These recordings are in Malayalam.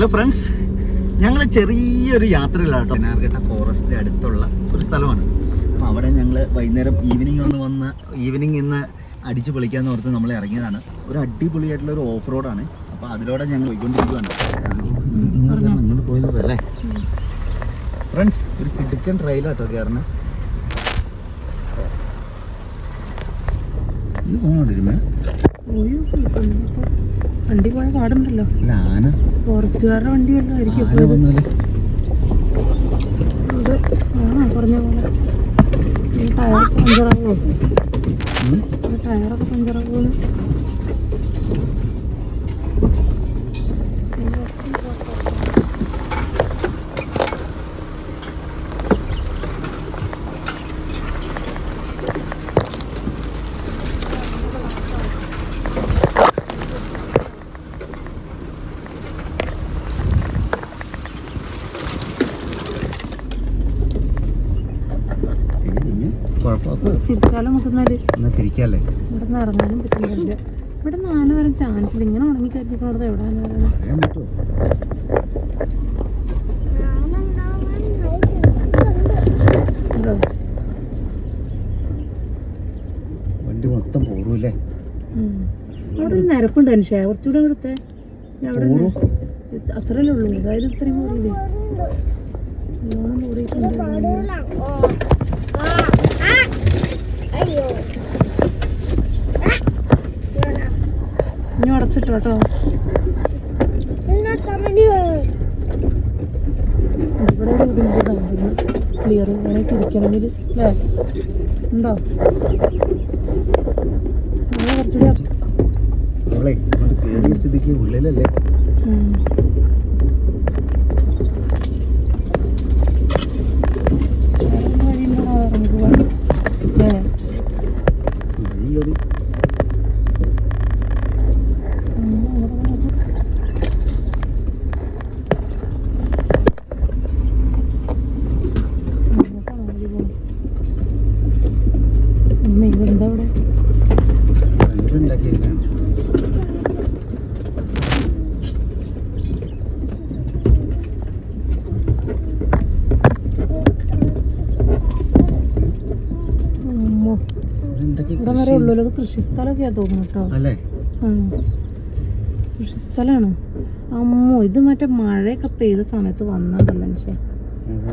ഹലോ ഫ്രണ്ട്സ് ഞങ്ങൾ ചെറിയൊരു യാത്രയിലാണ് കേട്ടോ ബനാർഘട്ട ഫോറസ്റ്റിന്റെ അടുത്തുള്ള ഒരു സ്ഥലമാണ്. അപ്പോൾ അവിടെ ഞങ്ങൾ വൈകുന്നേരം ഈവനിങ് ഒന്ന് വന്ന് ഈവനിങ് ഇന്ന് അടിച്ച് പൊളിക്കാന്ന് ഓർത്ത് നമ്മൾ ഇറങ്ങിയതാണ്. ഒരു അടിപൊളിയായിട്ടുള്ള ഒരു ഓഫ് റോഡാണ് അപ്പോൾ അതിലൂടെ ഞങ്ങൾ പോയിക്കൊണ്ടിരിക്കുകയാണ് അങ്ങോട്ട് പോയത് അല്ലേ? ഫ്രണ്ട്സ് ഒരു കിടുക്കൻ ട്രെയിലാട്ടോ കയറണേ ഇത് ഇപ്പം വണ്ടി പോയ പാടുണ്ടല്ലോ ഫോറസ്റ്റുകാരുടെ വണ്ടി വല്ലതായിരിക്കും പറഞ്ഞ പോലെ. ടയർ പഞ്ചറാകുമോ ടയറൊക്കെ പഞ്ചറാകുമോ ഇത് പിന്നെ കുഴപ്പമില്ല തിരിച്ചാലും നമുക്കെന്നാൽ എന്നാ തിരിക്കല്ലേ? ഇവിടെ നിന്ന് ഇറങ്ങാനും പറ്റുന്നില്ല. ഇവിടെ നിന്ന് വരാൻ ചാൻസ് ഇല്ല. ഇങ്ങനെ ഉണങ്ങി കരിക്കുന്നത് എവിടെ വണ്ടി മൊത്തം പോറൂല്ലേ. അവിടെ ഒരു നിരപ്പുണ്ട് അനുഷേ. കുറച്ചുകൂടെ ഇവിടുത്തെ. അവിടെ അത്രയല്ലേ ഉള്ളൂ. അതായത് ഇത്രയും പോറില്ലേ? നല്ലോണം കൂടിയിട്ടുണ്ട് ഇനി അടച്ചിട്ടോ കേട്ടോ ഇവിടെ ഒരു ബുദ്ധിമുട്ടാണ് ക്ലിയർ ഇങ്ങനെ തിരിക്കണമെങ്കിൽ അല്ലേ ഉണ്ടോ? നമ്മൾ കുറച്ചുകൂടി സ്ഥിതിക്ക് ഉള്ളിലല്ലേ ഉം. വേറെ വഴിയുണ്ടോ ഇറങ്ങി പോവാൻ അല്ലേ ഉള്ളിലൊരു ഉം, അവിടെ നോക്ക്. അങ്ങോട്ടാണോ വഴി പോണെ? ഉമ്മ, ഇതെന്താ ഇവിടെ? ഉണ്ടാക്കിയേക്കാണ് ഉമ്മോ. എന്തൊക്കെ ഇവിടെ അത് കൃഷി സ്ഥലമൊക്കെയാ തോന്നുന്നു കേട്ടോ അല്ലേ? കൃഷി സ്ഥലമാണ് അമ്മോ ഇത് മറ്റേ മഴയൊക്കെ പെയ്ത സമയത്ത് വന്നതല്ല മനുഷ്യ?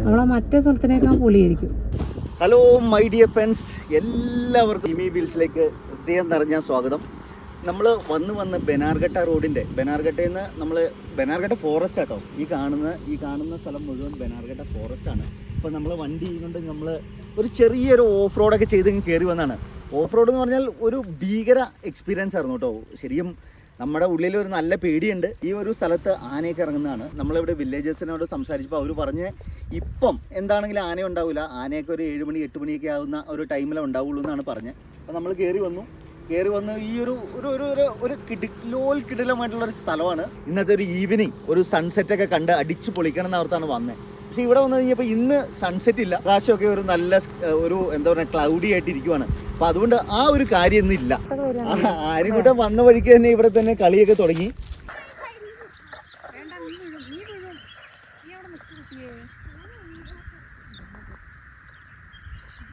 അവളെ മറ്റേ സ്ഥലത്തിനേക്കാൾ പൊളിയായിരിക്കും. Hello my dear friends. എല്ലാവർക്കും ഇമി വീൽസിലേക്ക് ഹൃദയം നിറഞ്ഞ സ്വാഗതം. നമ്മൾ വന്ന് വന്ന് ബനാർഘട്ട റോഡിന്റെ ബനാർഘട്ടയിൽ നിന്ന് നമ്മൾ ബനാർഘട്ട ഫോറസ്റ്റ് ആട്ടോ. ഈ കാണുന്ന ഈ കാണുന്ന സ്ഥലം മുഴുവൻ ബനാർഘട്ട ഫോറസ്റ്റ് ആണ്. അപ്പോൾ നമ്മൾ വണ്ടി കൊണ്ട് നമ്മൾ ഒരു ചെറിയൊരു ഓഫ് റോഡൊക്കെ ചെയ്ത് കയറി വന്നാണ് ഓഫ് റോഡ് എന്ന് പറഞ്ഞാൽ ഒരു ഭീകര എക്സ്പീരിയൻസ് ആയിരുന്നു കേട്ടോ. ശരിക്കും നമ്മുടെ ഉള്ളിൽ ഒരു നല്ല പേടിയുണ്ട്. ഈ ഒരു സ്ഥലത്ത് ആനയൊക്കെ ഇറങ്ങുന്നതാണ്. നമ്മളിവിടെ വില്ലേജേഴ്സിനോട് സംസാരിച്ചപ്പോൾ അവർ പറഞ്ഞ് ഇപ്പം എന്താണെങ്കിലും ആന ഉണ്ടാവില്ല ആനയൊക്കെ ഒരു ഏഴ് മണി എട്ട് മണിയൊക്കെ ആവുന്ന ഒരു ടൈമിലേ ഉണ്ടാവുള്ളൂ എന്നാണ് പറഞ്ഞത് അപ്പോൾ നമ്മൾ കയറി വന്നു. കയറി വന്ന് ഈ ഒരു ഒരു ഒരു ഒരു ഒരു കിടിലോൽ കിടിലമായിട്ടുള്ള ഒരു സ്ഥലമാണ്. ഇന്നത്തെ ഒരു ഈവനിങ് ഒരു സൺസെറ്റൊക്കെ കണ്ട് അടിച്ച് പൊളിക്കണം എന്നവർത്താണ് വന്നത് പക്ഷെ ഇവിടെ വന്നു കഴിഞ്ഞപ്പോൾ ഇന്ന് സൺസെറ്റ് ഇല്ല. ആകാശമൊക്കെ ഒരു നല്ല ഒരു എന്താ പറയുക ക്ലൗഡി ആയിട്ട് ഇരിക്കുവാണ്. അപ്പോൾ അതുകൊണ്ട് ആ ഒരു കാര്യം ഇന്ന് ഇല്ല. ആര്യക്കൂട്ടം വന്ന വഴിക്ക് തന്നെ ഇവിടെ തന്നെ കളിയൊക്കെ തുടങ്ങി.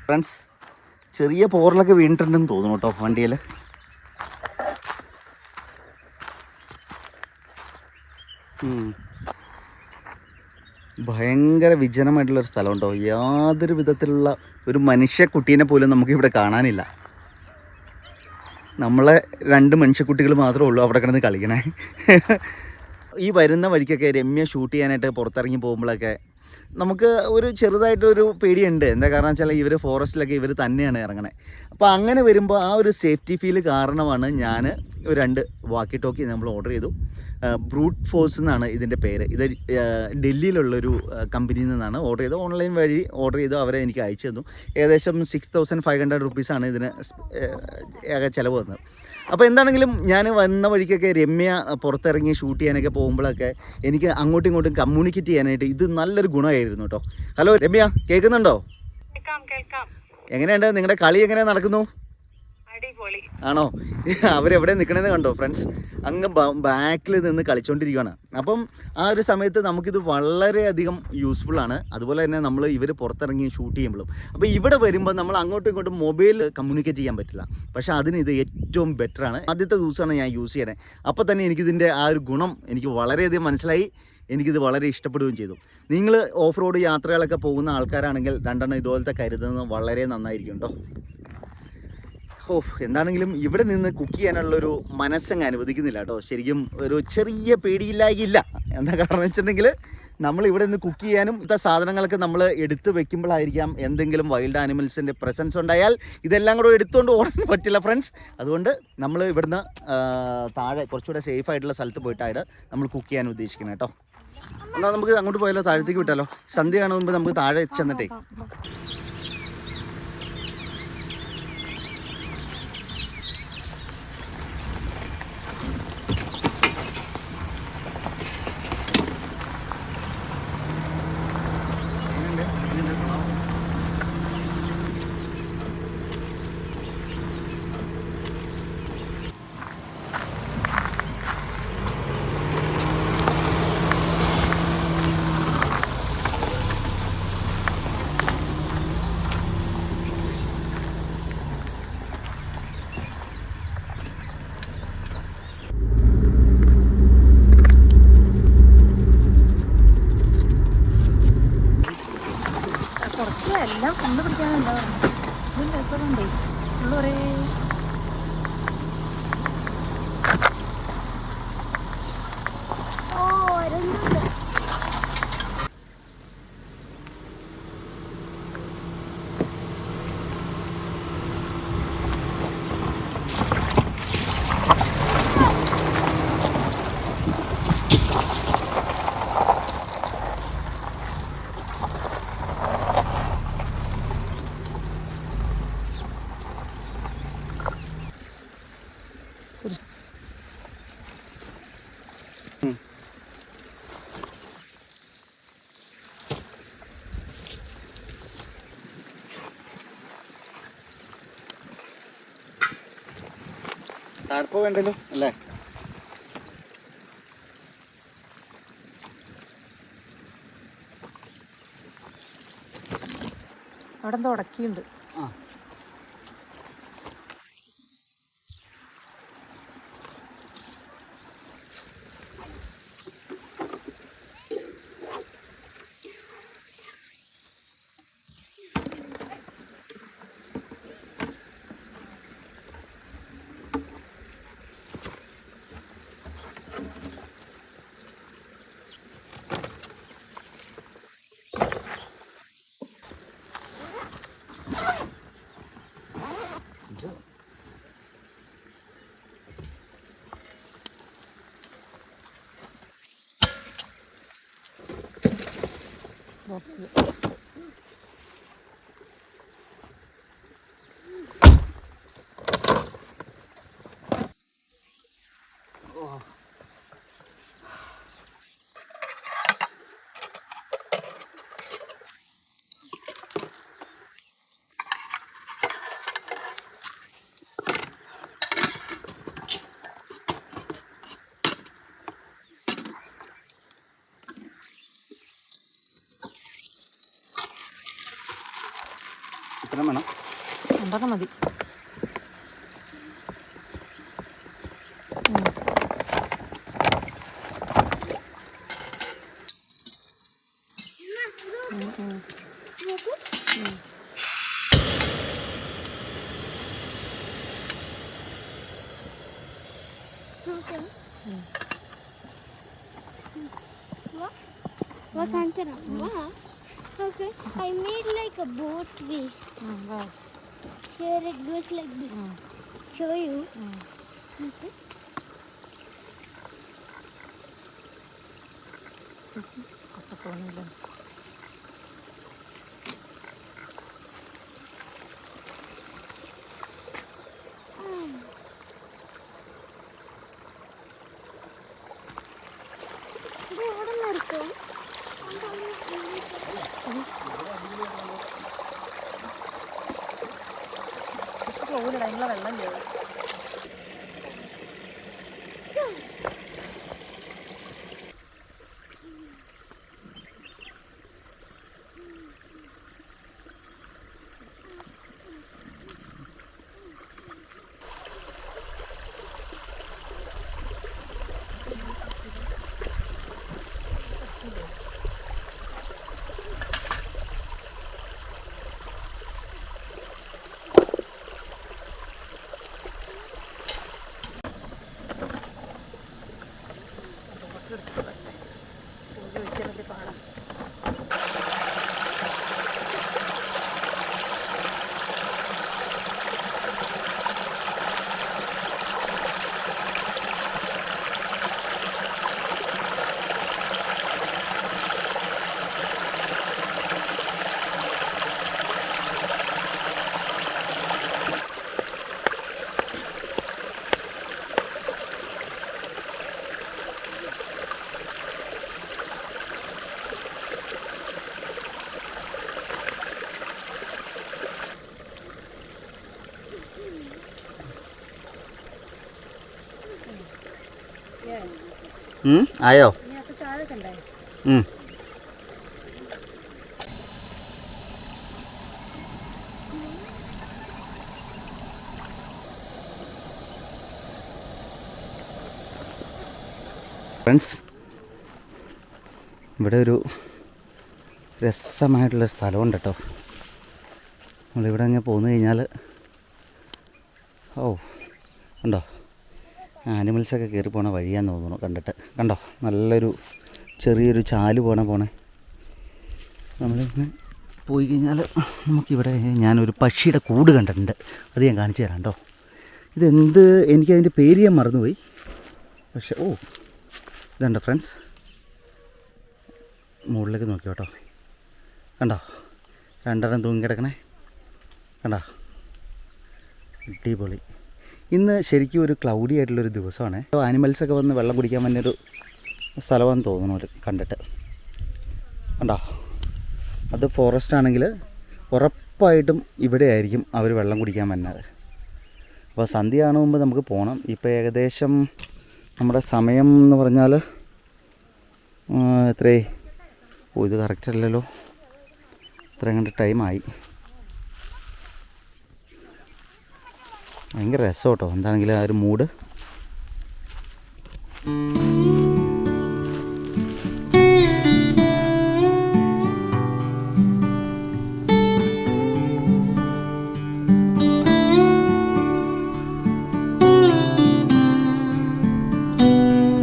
ഫ്രണ്ട്സ് ചെറിയ പോറലൊക്കെ വീണിട്ടുണ്ടെന്ന് തോന്നുന്നു കേട്ടോ വണ്ടിയിൽ ഭയങ്കര വിജനമായിട്ടുള്ള ഒരു സ്ഥലം ഉണ്ടോ യാതൊരു വിധത്തിലുള്ള ഒരു മനുഷ്യ കുട്ടീനെ പോലും നമുക്കിവിടെ കാണാനില്ല. നമ്മളെ രണ്ട് മനുഷ്യക്കുട്ടികൾ മാത്രമേ ഉള്ളൂ അവിടെ കിടന്ന് കളിക്കണേ. ഈ വരുന്ന വഴിക്കൊക്കെ രമ്യ ഷൂട്ട് ചെയ്യാനായിട്ട് പുറത്തിറങ്ങി പോകുമ്പോഴൊക്കെ നമുക്ക് ഒരു ചെറുതായിട്ടൊരു പേടിയുണ്ട്. എന്താ കാരണം വെച്ചാൽ ഇവർ ഫോറസ്റ്റിലൊക്കെ ഇവർ തന്നെയാണ് ഇറങ്ങണേ. അപ്പോൾ അങ്ങനെ വരുമ്പോൾ ആ ഒരു സേഫ്റ്റി ഫീൽ കാരണമാണ് ഞാൻ രണ്ട് വാക്കി ടോക്കി നമ്മൾ ഓർഡർ ചെയ്തു. ബ്രൂട്ട് ഫോഴ്സ് എന്നാണ് ഇതിന്റെ പേര്. ഇത് ഡൽഹിയിലുള്ളൊരു കമ്പനിയിൽ നിന്നാണ് ഓർഡർ ചെയ്തത്. ഓൺലൈൻ വഴി ഓർഡർ ചെയ്തു അവരെ എനിക്ക് അയച്ചു തന്നു. ഏകദേശം സിക്സ് തൗസൻഡ് ഫൈവ് ഹൺഡ്രഡ് റുപ്പീസാണ് ഇതിന് ഏക ചിലവ് വന്നത്. അപ്പോൾ എന്താണെങ്കിലും ഞാൻ വന്ന വഴിക്കൊക്കെ രമ്യ പുറത്തിറങ്ങി ഷൂട്ട് ചെയ്യാനൊക്കെ പോകുമ്പോഴൊക്കെ എനിക്ക് അങ്ങോട്ടും ഇങ്ങോട്ടും കമ്മ്യൂണിക്കേറ്റ് ചെയ്യാനായിട്ട് ഇത് നല്ലൊരു ഗുണമായിരുന്നു കേട്ടോ. ഹലോ രമ്യ കേൾക്കുന്നുണ്ടോ? കേൾക്കാം കേൾക്കാം. എങ്ങനെയുണ്ട്? നിങ്ങളുടെ കളി എങ്ങനെ നടക്കുന്നു? ആണോ? അവരെവിടെ നിൽക്കണേന്ന് കണ്ടോ ഫ്രണ്ട്സ് അങ്ങ് ബാക്കിൽ നിന്ന് കളിച്ചുകൊണ്ടിരിക്കുകയാണ് അപ്പം ആ ഒരു സമയത്ത് നമുക്കിത് വളരെയധികം യൂസ്ഫുൾ ആണ്. അതുപോലെ തന്നെ നമ്മൾ ഇവർ പുറത്തിറങ്ങി ഷൂട്ട് ചെയ്യുമ്പോഴും. അപ്പോൾ ഇവിടെ വരുമ്പോൾ നമ്മൾ അങ്ങോട്ടും ഇങ്ങോട്ടും മൊബൈൽ കമ്മ്യൂണിക്കേറ്റ് ചെയ്യാൻ പറ്റില്ല. പക്ഷേ അതിന് ഇത് ഏറ്റവും ബെറ്റർ ആണ്. ആദ്യത്തെ ദിവസമാണ് ഞാൻ യൂസ് ചെയ്യണേ. അപ്പോൾ തന്നെ എനിക്കിതിന്റെ ആ ഒരു ഗുണം എനിക്ക് വളരെയധികം മനസ്സിലായി. എനിക്കിത് വളരെ ഇഷ്ടപ്പെടുകയും ചെയ്തു. നിങ്ങൾ ഓഫ് റോഡ് യാത്രകളൊക്കെ പോകുന്ന ആൾക്കാരാണെങ്കിൽ രണ്ടെണ്ണം ഇതുപോലത്തെ കരുതുന്നത് വളരെ നന്നായിരിക്കും കേട്ടോ ഓ എന്താണെങ്കിലും ഇവിടെ നിന്ന് കുക്ക് ചെയ്യാനുള്ളൊരു മനസ്സങ്ങ് അനുവദിക്കുന്നില്ല കേട്ടോ. ശരിക്കും ഒരു ചെറിയ പേടിയില്ലായില്ല എന്താ കാരണം വെച്ചിട്ടുണ്ടെങ്കിൽ നമ്മൾ ഇവിടെ നിന്ന് കുക്ക് ചെയ്യാനും ഇത്ത സാധനങ്ങളൊക്കെ നമ്മൾ എടുത്ത് വെക്കുമ്പോഴായിരിക്കാം എന്തെങ്കിലും വൈൽഡ് ആനിമൽസിന്റെ പ്രസൻസ് ഉണ്ടായാൽ ഇതെല്ലാം കൂടെ എടുത്തുകൊണ്ട് ഓടാൻ പറ്റില്ല ഫ്രണ്ട്സ് അതുകൊണ്ട് നമ്മൾ ഇവിടുന്ന് താഴെ കുറച്ചുകൂടെ സേഫ് ആയിട്ടുള്ള സ്ഥലത്ത് പോയിട്ടാണ് നമ്മൾ കുക്ക് ചെയ്യാൻ ഉദ്ദേശിക്കുന്നത് കേട്ടോ. എന്നാൽ നമുക്ക് അങ്ങോട്ട് പോയാലോ? താഴത്തേക്ക് വിട്ടാലോ? സന്ധ്യ കാണുമ്പോൾ നമുക്ക് താഴെ ചെന്നിട്ടേ കുറച്ച് പിടിക്കാനുണ്ടോ ഇതിന് രസമുണ്ടേ. ഒരേ ടാർപ്പോ വേണ്ടല്ലോ അല്ലേ? അവിടെ എന്തോ ഉടക്കിയുണ്ട്. ആ. Hepsi ഇത്രയും വേണം ഉണ്ടാക്കാൻ മതി. ഉം, ഉം. What. Okay. I made like a boat way. ഉം, വാ. Here it goes like this. ഉം, Show you. ഉം. Okay. കൊട്ടത്തോന്നില്ല ഇത് എവിടെ നിർത്തും ഫ്ലോയിലിടാം നിങ്ങളെ വെള്ളം ചെയ്യും ഉം, ആയോ. ഫ്രണ്ട്സ് ഇവിടെ ഒരു രസമായിട്ടുള്ളൊരു സ്ഥലമുണ്ട് കേട്ടോ. നമ്മളിവിടെ അങ്ങ് പോന്നു കഴിഞ്ഞാൽ ഓ ഉണ്ടോ? ആനിമൽസൊക്കെ കയറി പോണ വഴിയാന്ന് തോന്നുന്നു കണ്ടിട്ട്. കണ്ടോ? നല്ലൊരു ചെറിയൊരു ചാൽ പോണ പോണേ. നമ്മളിങ്ങനെ പോയി കഴിഞ്ഞാൽ നമുക്കിവിടെ ഞാനൊരു പക്ഷിയുടെ കൂട് കണ്ടിട്ടുണ്ട്. അത് ഞാൻ കാണിച്ചു തരാം കേട്ടോ. ഇതെന്ത്? എനിക്കതിന്റെ പേര് ഞാൻ മറന്നുപോയി. പക്ഷേ ഓ ഇതുണ്ട് ഫ്രണ്ട്സ്. മുകളിലേക്ക് നോക്കി കേട്ടോ. കണ്ടോ? രണ്ടെണ്ണം തൂങ്ങി കിടക്കണേ കണ്ടോ? അടിപൊളി. ഇന്ന് ശരിക്കും ഒരു ക്ലൗഡി ആയിട്ടുള്ളൊരു ദിവസമാണ്. ആനിമൽസൊക്കെ വന്ന് വെള്ളം കുടിക്കാൻ പറ്റിയൊരു സ്ഥലമാണെന്ന് തോന്നുന്നു കണ്ടിട്ട്. കണ്ടോ? അത് ഫോറസ്റ്റ് ആണെങ്കിൽ ഉറപ്പായിട്ടും ഇവിടെ ആയിരിക്കും അവർ വെള്ളം കുടിക്കാൻ വന്നത്. അപ്പോൾ സന്ധ്യ ആണ നമുക്ക് പോകണം ഇപ്പോൾ ഏകദേശം നമ്മുടെ സമയം എന്ന് പറഞ്ഞാൽ എത്രയേ ഓ ഇത് കറക്റ്റ് അല്ലല്ലോ. ഇത്രയും കണ്ട് ടൈമായി ഭയങ്കര രസം കേട്ടോ എന്താണെങ്കിലും ആ ഒരു മൂഡ്.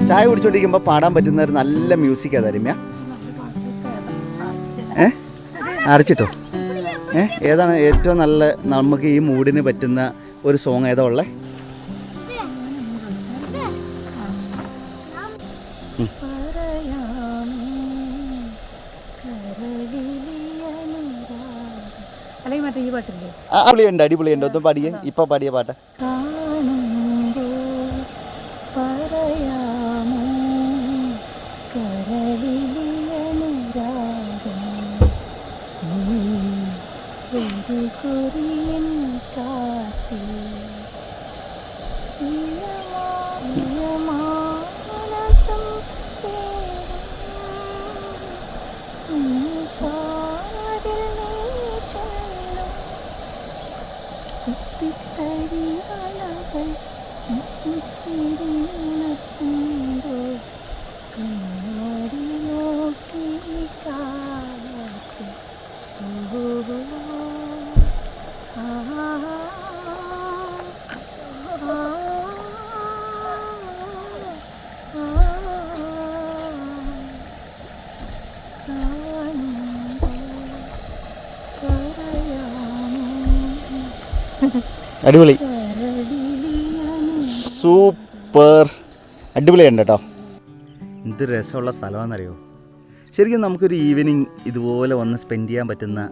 ചായ കുടിച്ചോണ്ടിരിക്കുമ്പോൾ പാടാൻ പറ്റുന്ന ഒരു നല്ല മ്യൂസിക് ഏതാ രമ്യ? ഏ? അരച്ചിട്ടോ? ഏ? ഏതാണ് ഏറ്റവും നല്ല നമുക്ക് ഈ മൂഡിന് പറ്റുന്ന ഒരു സോങ് ഏതാ ഉള്ളത് അടിപൊളിയുണ്ട് അടിപൊളിയുണ്ട്. ഒന്ന് പാടിയേ ഇപ്പൊ പാടിയ പാട്ട്. അടിപൊളി. സൂപ്പർ. അടിപൊളിയുണ്ട് കേട്ടോ. എന്ത് രസമുള്ള സ്ഥലമാണെന്നറിയോ? ശരിക്കും നമുക്കൊരു ഈവനിങ് ഇതുപോലെ വന്ന് സ്പെൻഡ് ചെയ്യാൻ പറ്റുന്ന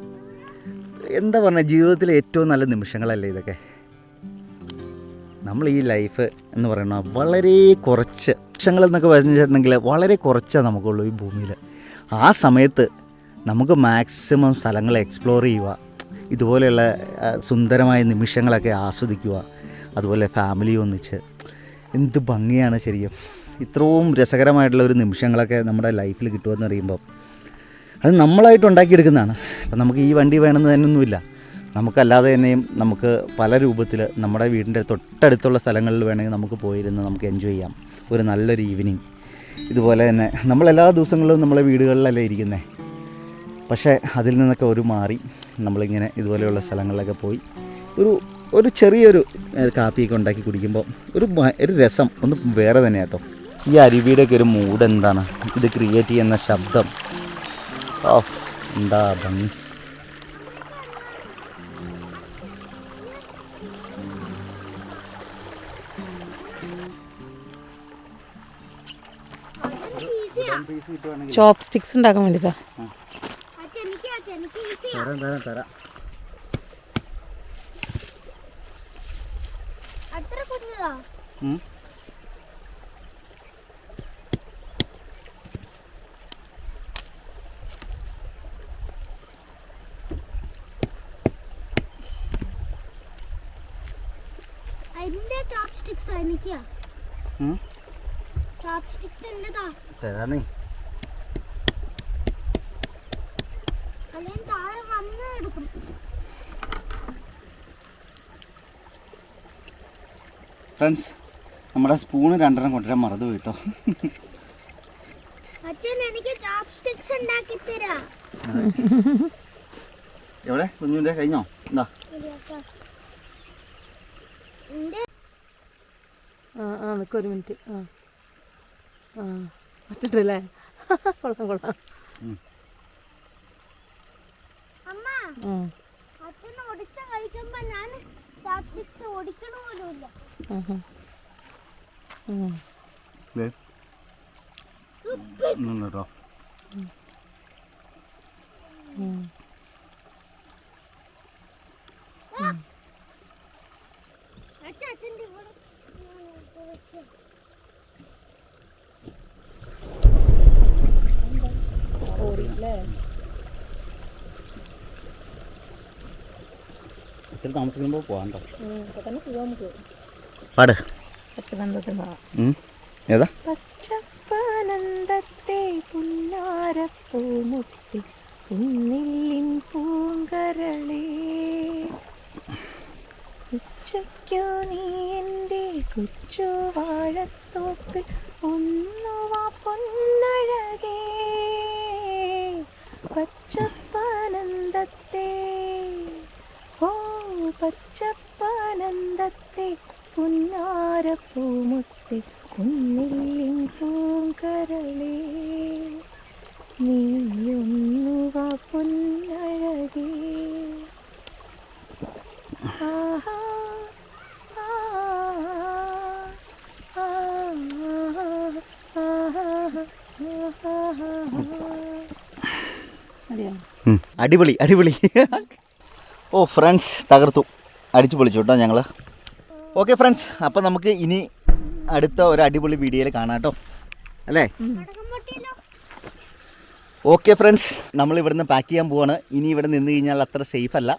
എന്താ പറഞ്ഞ ജീവിതത്തിലെ ഏറ്റവും നല്ല നിമിഷങ്ങളല്ലേ ഇതൊക്കെ? നമ്മൾ ഈ ലൈഫ് എന്ന് പറയുന്ന വളരെ കുറച്ച് നിമിഷങ്ങൾ എന്നൊക്കെ പറഞ്ഞിട്ടുണ്ടെങ്കിൽ വളരെ കുറച്ചാണ് നമുക്കുള്ളൂ ഈ ഭൂമിയിൽ ആ സമയത്ത് നമുക്ക് മാക്സിമം സ്ഥലങ്ങൾ എക്സ്പ്ലോർ ചെയ്യുക ഇതുപോലെയുള്ള സുന്ദരമായ നിമിഷങ്ങളൊക്കെ ആസ്വദിക്കുക അതുപോലെ ഫാമിലി ഒന്നിച്ച്. എന്ത് ഭംഗിയാണ് ശരിക്കും. ഇത്രയും രസകരമായിട്ടുള്ള ഒരു നിമിഷങ്ങളൊക്കെ നമ്മുടെ ലൈഫിൽ കിട്ടുമെന്ന് പറയുമ്പോൾ അത് നമ്മളായിട്ട് ഉണ്ടാക്കിയെടുക്കുന്നതാണ്. അപ്പം നമുക്ക് ഈ വണ്ടി വേണമെന്ന് തന്നെയൊന്നുമില്ല. നമുക്കല്ലാതെ തന്നെയും നമുക്ക് പല രൂപത്തിൽ നമ്മുടെ വീടിന്റെ തൊട്ടടുത്തുള്ള സ്ഥലങ്ങളിൽ വേണമെങ്കിൽ നമുക്ക് പോയിരുന്ന് നമുക്ക് എൻജോയ് ചെയ്യാം. ഒരു നല്ലൊരു ഈവനിങ് ഇതുപോലെ തന്നെ നമ്മളെല്ലാ ദിവസങ്ങളിലും നമ്മളെ വീടുകളിലല്ലേ ഇരിക്കുന്നത് പക്ഷേ അതിൽ നിന്നൊക്കെ ഒരു മാറി. നമ്മളിങ്ങനെ ഇതുപോലെയുള്ള സ്ഥലങ്ങളിലൊക്കെ പോയി ഒരു ഒരു ചെറിയൊരു കാപ്പിയൊക്കെ ഉണ്ടാക്കി കുടിക്കുമ്പോൾ ഒരു ഒരു രസം ഒന്ന് വേറെ തന്നെ കേട്ടോ ഈ അരുവിയുടെയൊക്കെ ഒരു മൂഡ് എന്താണ്? ഇത് ക്രിയേറ്റ് ചെയ്യുന്ന ശബ്ദം. ഓ എന്താ ഭംഗി. ചോപ്പ് സ്റ്റിക്സ് ഉണ്ടാക്കാൻ വേണ്ടിട്ടാ അച്ഛൻ എനിക്ക് അച്ഛൻ എനിക്ക് ഈസി തരാം തരാം തരാം. അത്ര കുഞ്ഞതാ? ഉം. അതിന്റെ സ്റ്റിക്സ് എനിക്ക്. ഉം. ചോപ്പ് സ്റ്റിക്സ് എന്റേതാ തരാന്നേ അല്ലെങ്കിൽ താഴെ വന്ന് എടുക്കും ഫ്രണ്ട്സ് നമ്മുടെ സ്പൂണ് രണ്ടെണ്ണം കൊണ്ടുവരാൻ മറന്നു കേട്ടോ അച്ഛൻ എനിക്ക് ചോപ്പ് സ്റ്റിക്സ് തരാ. എവിടെ? കുഞ്ഞുണ്ടേ കഴിഞ്ഞോ? എന്താ ആ ആ നിൽക്ക് ഒരു മിനിറ്റ്. ആ ആ പറ്റിട്ടല്ലേ? കൊള്ളാം കൊള്ളാം. അമ്മ അച്ഛൻ ഒടിച്ച കഴിക്കുമ്പോ ഞാൻ ഒടിക്കണ വെച്ചു. ഇത്തിരി താമസിക്കുമ്പോൾ പോകാം കേട്ടോ. തന്നെ പോവാം നമുക്ക്. പാട്. ഏതാ? പച്ചപ്പാനന്ദത്തെ പുന്നാരപ്പൂമുത്തി കുന്നില്ലിൻ പൂങ്കരളേ. ഉച്ചയ്ക്കു നീ എന്റെ കൊച്ചു വാഴത്തോപ്പിൽ ഒന്നുവാ പൊന്നഴകേ. പച്ചപ്പാനന്ദത്തെ ഓ പച്ചപ്പാനന്ദത്തെ പുന്നാരപ്പൂമുത്തെ കുന്നില്ലിൻ പൂങ്കരളേ. നീയൊന്നുവ പൊന്നഴകേ. അടിപൊളി അടിപൊളി. ഓ ഫ്രണ്ട്സ് തകർത്തു. അടിച്ചു പൊളിച്ചു കേട്ടോ ഞങ്ങൾ ഓക്കെ ഫ്രണ്ട്സ് അപ്പം നമുക്ക് ഇനി അടുത്ത ഒരു അടിപൊളി വീഡിയോയിൽ കാണാം കേട്ടോ അല്ലേ? ഓക്കെ ഫ്രണ്ട്സ് നമ്മൾ ഇവിടുന്ന് പാക്ക് ചെയ്യാൻ പോവാണ്. ഇനി ഇവിടെ നിന്ന് കഴിഞ്ഞാൽ അത്ര സേഫ് അല്ല.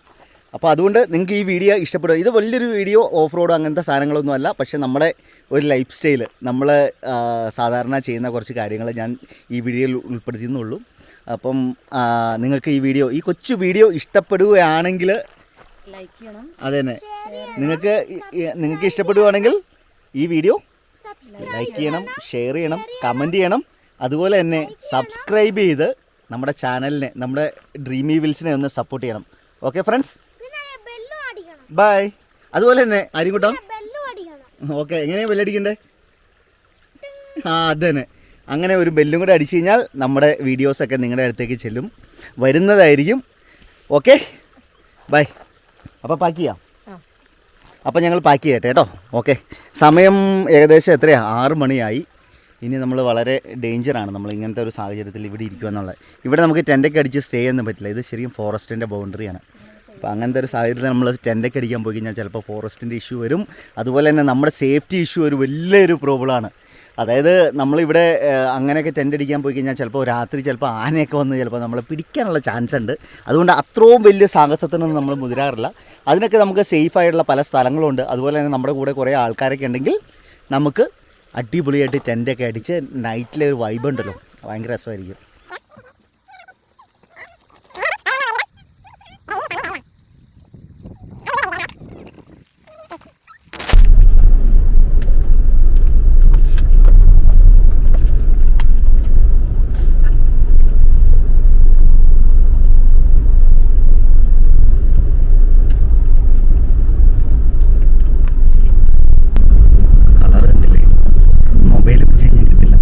അപ്പോൾ അതുകൊണ്ട് നിങ്ങൾക്ക് ഈ വീഡിയോ ഇഷ്ടപ്പെടുക ഇത് വലിയൊരു വീഡിയോ ഓഫ് റോഡ് അങ്ങനത്തെ സാധനങ്ങളൊന്നും അല്ല. പക്ഷേ നമ്മുടെ ഒരു ലൈഫ് സ്റ്റൈൽ നമ്മൾ സാധാരണ ചെയ്യുന്ന കുറച്ച് കാര്യങ്ങൾ ഞാൻ ഈ വീഡിയോയിൽ ഉൾപ്പെടുത്തിയെന്നുള്ളൂ. അപ്പം നിങ്ങൾക്ക് ഈ വീഡിയോ ഈ കൊച്ചു വീഡിയോ ഇഷ്ടപ്പെടുകയാണെങ്കിൽ അത് തന്നെ നിങ്ങൾക്ക് നിങ്ങൾക്ക് ഇഷ്ടപ്പെടുകയാണെങ്കിൽ ഈ വീഡിയോ ലൈക്ക് ചെയ്യണം. ഷെയർ ചെയ്യണം കമന്റ് ചെയ്യണം. അതുപോലെ തന്നെ സബ്സ്ക്രൈബ് ചെയ്ത് നമ്മുടെ ചാനലിനെ നമ്മുടെ ഡ്രീമി വിൽസിനെ ഒന്ന് സപ്പോർട്ട് ചെയ്യണം. ഓക്കെ ഫ്രണ്ട്സ് ബൈ അതുപോലെ തന്നെ അരികുട്ടം ഓക്കെ എങ്ങനെയാണ് ബെല്ലടിക്കണ്ടേ ആ അത് തന്നെ അങ്ങനെ ഒരു ബെല്ലും കൂടെ അടിച്ചു കഴിഞ്ഞാൽ നമ്മുടെ വീഡിയോസൊക്കെ നിങ്ങളുടെ അടുത്തേക്ക് ചെല്ലും. വരുന്നതായിരിക്കും. ഓക്കെ ബൈ അപ്പോൾ പാക്ക് ചെയ്യാം. അപ്പോൾ ഞങ്ങൾ പാക്ക് ചെയ്യട്ടെ കേട്ടോ. ഓക്കെ സമയം ഏകദേശം എത്രയാണ് ആറ് മണിയായി. ഇനി നമ്മൾ വളരെ ഡേഞ്ചറാണ് നമ്മൾ ഇങ്ങനത്തെ ഒരു സാഹചര്യത്തിൽ ഇവിടെ ഇരിക്കുക എന്നുള്ളത്. ഇവിടെ നമുക്ക് ടെന്റൊക്കെ അടിച്ച് സ്റ്റേ ചെയ്യാൻ പറ്റില്ല. ഇത് ശരിക്കും ഫോറസ്റ്റിന്റെ ബൗണ്ടറിയാണ് അപ്പോൾ അങ്ങനത്തെ ഒരു സാഹചര്യത്തിൽ നമ്മൾ ടെന്റൊക്കെ അടിക്കാൻ പോയി കഴിഞ്ഞാൽ ചിലപ്പോൾ ഫോറസ്റ്റിന്റെ ഇഷ്യൂ വരും. അതുപോലെ തന്നെ നമ്മുടെ സേഫ്റ്റി ഇഷ്യൂ ഒരു വലിയൊരു പ്രോബ്ലമാണ് അതായത് നമ്മളിവിടെ അങ്ങനെയൊക്കെ ടെന്റ് അടിക്കാൻ പോയി കഴിഞ്ഞാൽ ചിലപ്പോൾ രാത്രി ചിലപ്പോൾ ആനയൊക്കെ വന്ന് ചിലപ്പോൾ നമ്മളെ പിടിക്കാനുള്ള ചാൻസ് ഉണ്ട്. അതുകൊണ്ട് അത്രയും വലിയ സാഹസത്തിനൊന്നും നമ്മൾ മുതിരാറില്ല. അതിനൊക്കെ നമുക്ക് സേഫ് ആയിട്ടുള്ള പല സ്ഥലങ്ങളുണ്ട്. അതുപോലെ തന്നെ നമ്മുടെ കൂടെ കുറേ ആൾക്കാരൊക്കെ ഉണ്ടെങ്കിൽ നമുക്ക് അടിപൊളിയായിട്ട് ടെന്റൊക്കെ അടിച്ച് നൈറ്റിലെ ഒരു വൈബ് ഉണ്ടല്ലോ. ഭയങ്കര രസമായിരിക്കും കളർ ഉണ്ടല്ലേ മൊബൈൽ വെച്ച് കഴിഞ്ഞാൽ കിട്ടില്ല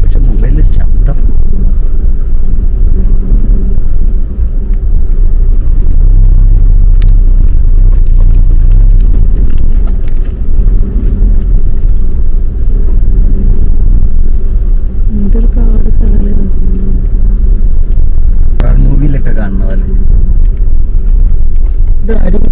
പക്ഷെ മൊബൈലിൽ ശബ്ദം എന്തൊരു കാട് സ്ഥലമല്ലേ ഇത് മൂവിയിലൊക്കെ